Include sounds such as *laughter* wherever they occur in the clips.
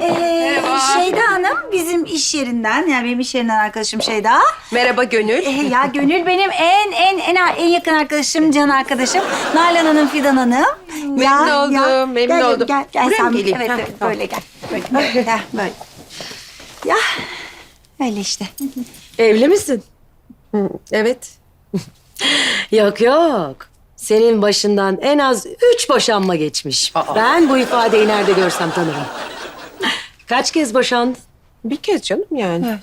Ee, Şeyda Hanım bizim iş yerinden, yani benim iş yerinden arkadaşım Şeyda. Merhaba Gönül. Ee, ya Gönül benim en en en en yakın arkadaşım, can arkadaşım. Nalan Hanım, Fidan Hanım. Memnun oldum, memnun gel, oldum. Gel, gel, Buraya sen geleyim? Evet, Heh, evet, tamam. böyle gel. Böyle, gel, böyle. Ya öyle işte. Evli misin? Evet. *laughs* Yok yok. Senin başından en az üç boşanma geçmiş. Aa. Ben bu ifadeyi nerede görsem tanırım. Kaç kez boşandın? Bir kez canım yani.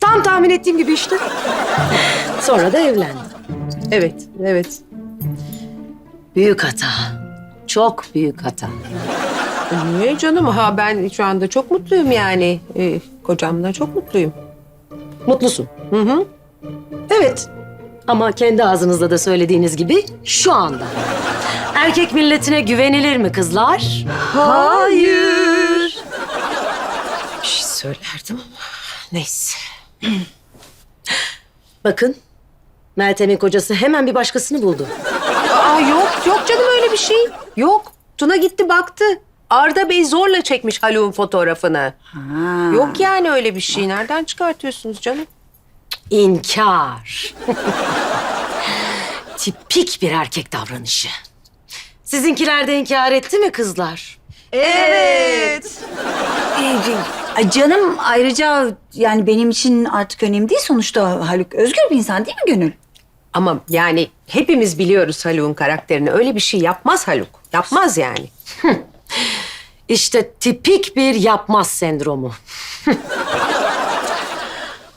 Tam tahmin ettiğim gibi işte. Sonra da evlendin. Evet, evet. Büyük hata. Çok büyük hata. Niye canım? Ha ben şu anda çok mutluyum yani. Ee, kocamla çok mutluyum. Mutlusun. Hı hı. Evet. Ama kendi ağzınızda da söylediğiniz gibi şu anda. Erkek milletine güvenilir mi kızlar? Hayır. Söylerdim ama neyse. *clears throat* Bakın. Meltem'in kocası hemen bir başkasını buldu. Aa yok, yok canım öyle bir şey. Yok. Tuna gitti baktı. Arda Bey zorla çekmiş Haluk'un fotoğrafını. Yok yani öyle bir şey. Nereden çıkartıyorsunuz canım? İnkar. *laughs* Tipik bir erkek davranışı. Sizinkiler de inkar etti mi kızlar? Evet. Ee, ay canım ayrıca yani benim için artık önemli değil sonuçta Haluk özgür bir insan değil mi Gönül? Ama yani hepimiz biliyoruz Haluk'un karakterini. Öyle bir şey yapmaz Haluk. Yapmaz yani. *laughs* İşte tipik bir yapmaz sendromu. *laughs*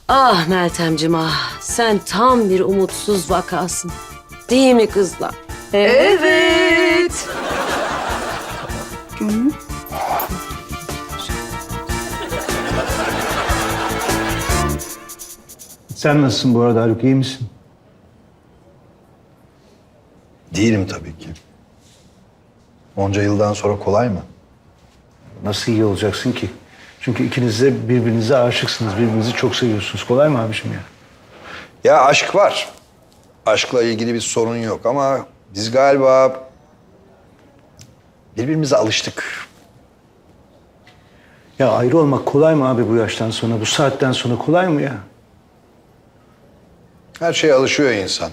ah Meltemciğim ah. Sen tam bir umutsuz vakasın. Değil mi kızlar? Evet. Sen nasılsın bu arada Haluk, iyi misin? Değilim tabii ki. Onca yıldan sonra kolay mı? Nasıl iyi olacaksın ki? Çünkü ikiniz de birbirinize aşıksınız, birbirinizi çok seviyorsunuz. Kolay mı abiciğim ya? Ya aşk var. Aşkla ilgili bir sorun yok ama biz galiba birbirimize alıştık. Ya ayrı olmak kolay mı abi bu yaştan sonra, bu saatten sonra kolay mı ya? Her şeye alışıyor insan.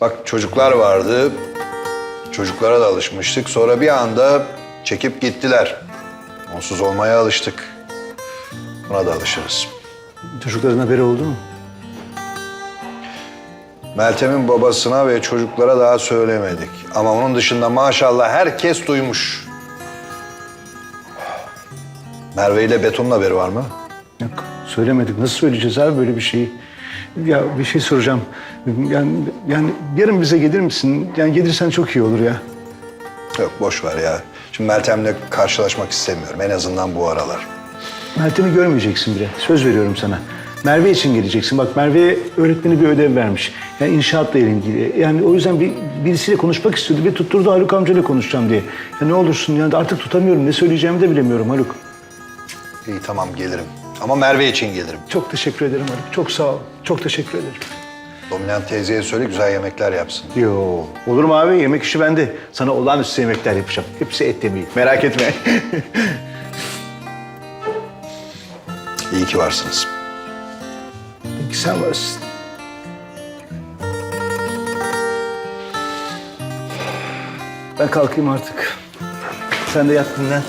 Bak çocuklar vardı. Çocuklara da alışmıştık. Sonra bir anda çekip gittiler. Onsuz olmaya alıştık. Buna da alışırız. Çocukların haberi oldu mu? Meltem'in babasına ve çocuklara daha söylemedik. Ama onun dışında maşallah herkes duymuş. Merve ile Beton'un haberi var mı? Yok, söylemedik. Nasıl söyleyeceğiz abi böyle bir şeyi? Ya bir şey soracağım. Yani, yani yarın bize gelir misin? Yani gelirsen çok iyi olur ya. Yok boş ver ya. Şimdi Meltem'le karşılaşmak istemiyorum. En azından bu aralar. Meltem'i görmeyeceksin bile. Söz veriyorum sana. Merve için geleceksin. Bak Merve'ye öğretmeni bir ödev vermiş. Yani inşaatla ilgili. Yani o yüzden bir, birisiyle konuşmak istiyordu ve tutturdu Haluk amcayla konuşacağım diye. Ya ne olursun yani artık tutamıyorum. Ne söyleyeceğimi de bilemiyorum Haluk. İyi tamam gelirim. Ama Merve için gelirim. Çok teşekkür ederim Haluk. Çok sağ ol. Çok teşekkür ederim. Dominant teyzeye söyle güzel yemekler yapsın. Yo, olur mu abi? Yemek işi bende. Sana olağanüstü yemekler yapacağım. Hepsi et yemeği. Merak etme. *laughs* İyi ki varsınız. Peki sen varsın. Ben kalkayım artık. Sen de yat dinlen.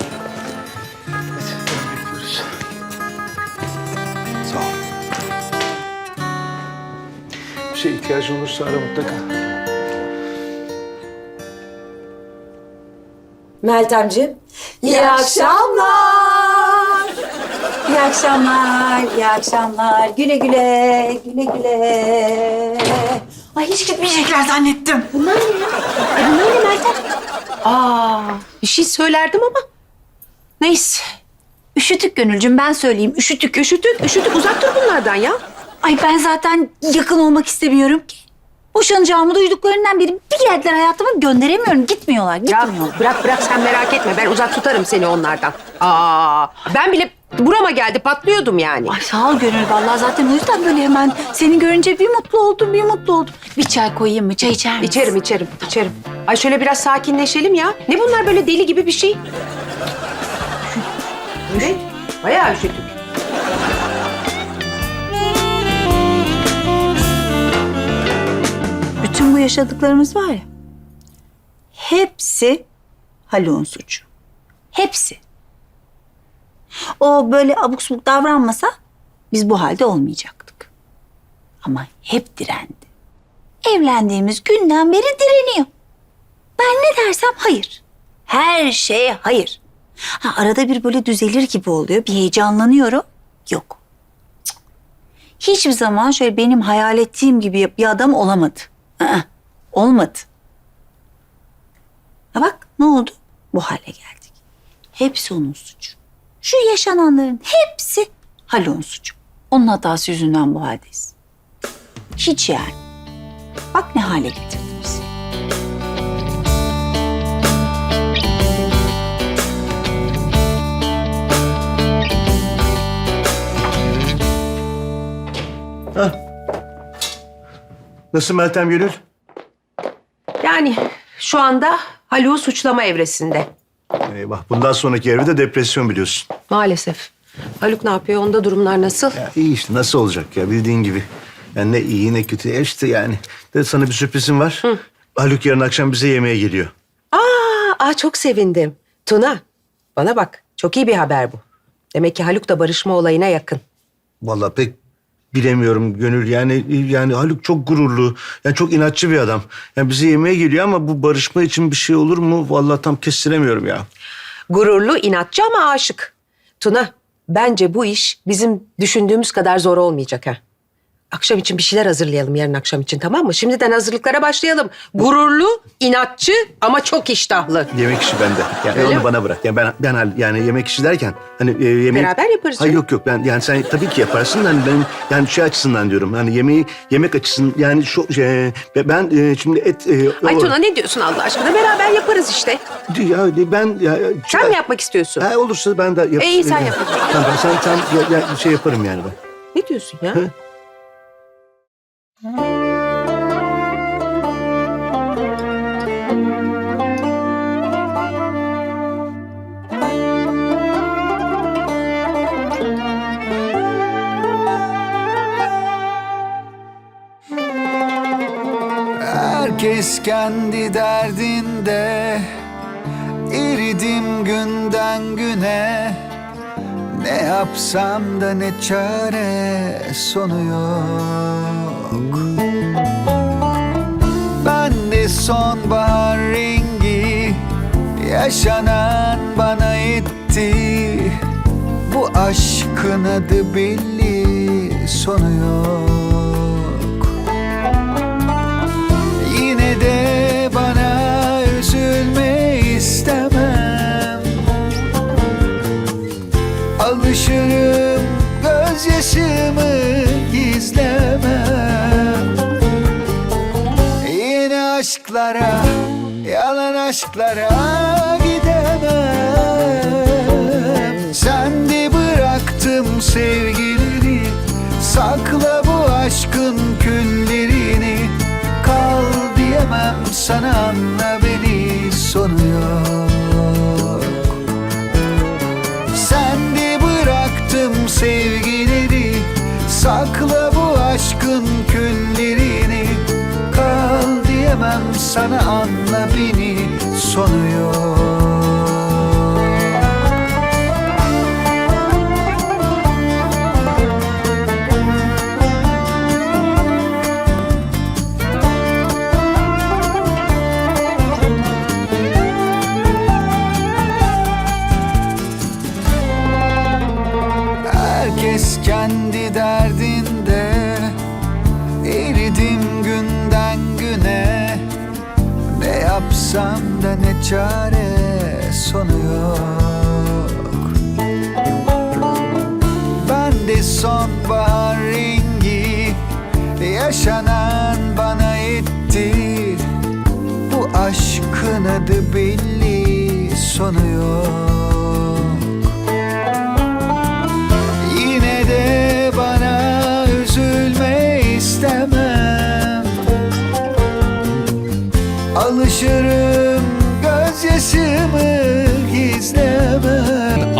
İhtiyacın olursa ara mutlaka. Meltemciğim. İyi akşamlar. İyi akşamlar, iyi akşamlar. Güle güle, güle güle. Ay hiç gitmeyecekler zannettim. Bunlar ne ya? E bunlar ne Meltem? Aa, bir şey söylerdim ama. Neyse. Üşütük Gönülcüm ben söyleyeyim. Üşütük. Üşütük, üşütük. Uzak dur bunlardan ya. Ay ben zaten yakın olmak istemiyorum ki. Boşanacağımı duyduklarından beri bir geldiler hayatıma gönderemiyorum. Gitmiyorlar, Ya gitmiyorlar. bırak bırak sen merak etme. Ben uzak tutarım seni onlardan. Aa, ben bile burama geldi patlıyordum yani. Ay sağ ol Gönül. Vallahi zaten o yüzden böyle hemen seni görünce bir mutlu oldum, bir mutlu oldum. Bir çay koyayım mı? Çay içer misin? İçerim içerim içerim. Ay şöyle biraz sakinleşelim ya. Ne bunlar böyle deli gibi bir şey? Evet. Bayağı üşüdük. Bütün bu yaşadıklarımız var ya. Hepsi Haluk'un suçu. Hepsi. O böyle abuk subuk davranmasa biz bu halde olmayacaktık. Ama hep direndi. Evlendiğimiz günden beri direniyor. Ben ne dersem hayır. Her şeye hayır. Ha, arada bir böyle düzelir gibi oluyor. Bir heyecanlanıyorum. Yok. Cık. Hiçbir zaman şöyle benim hayal ettiğim gibi bir adam olamadı. Aa, olmadı. Ha bak ne oldu? Bu hale geldik. Hepsi onun suçu. Şu yaşananların hepsi Haluk'un suçu. Onun hatası yüzünden bu haldeyiz. Hiç yani. Bak ne hale getirdi bizi. Nasıl Meltem Gönül? Yani şu anda Haluk'u suçlama evresinde. Eyvah bundan sonraki evde de depresyon biliyorsun. Maalesef. Haluk ne yapıyor? Onda durumlar nasıl? Ya iyi işte nasıl olacak ya bildiğin gibi. Yani ne iyi ne kötü ya işte yani. De sana bir sürprizim var. Haluk yarın akşam bize yemeğe geliyor. Aa, aa, çok sevindim. Tuna, bana bak. Çok iyi bir haber bu. Demek ki Haluk da barışma olayına yakın. Vallahi pek bilemiyorum Gönül. Yani yani Haluk çok gururlu. Yani çok inatçı bir adam. Yani bize yemeğe geliyor ama bu barışma için bir şey olur mu? Vallahi tam kestiremiyorum ya. Gururlu, inatçı ama aşık. Tuna, bence bu iş bizim düşündüğümüz kadar zor olmayacak ha. Akşam için bir şeyler hazırlayalım yarın akşam için tamam mı? Şimdiden hazırlıklara başlayalım. Gururlu, inatçı ama çok iştahlı. Yemek işi bende. Yani Öyle onu mi? bana bırak. Yani ben ben yani yemek işi derken hani e, yemeği Beraber yaparız Hayır canım. yok yok ben yani sen tabii ki yaparsın da hani ben yani şey açısından diyorum. Hani yemeği yemek açısından yani şu e, ben e, şimdi et e, Ay o- Tuna ne diyorsun Allah aşkına? Beraber yaparız işte. ya ben ya, Sen mi yapmak istiyorsun? Ha, olursa ben de yap. E, iyi, sen yap. Tamam sen sen ya, ya, şey yaparım yani ben. Ne diyorsun ya? Kendi derdinde eridim günden güne. Ne yapsam da ne çare sonu yok. Ben de sonbahar rengi Yaşanan bana etti. Bu aşkın adı belli sonu yok gözyaşımı gizlemem. Yeni aşklara, yalan aşklara gidemem. Sen de bıraktım sevgileri Sakla bu aşkın küllerini. Kal diyemem sana anla sana anla beni sonu yok yapsam da ne çare sonu yok. Ben de sonbahar rengi Yaşanan bana etti Bu aşkın adı belli sonu yok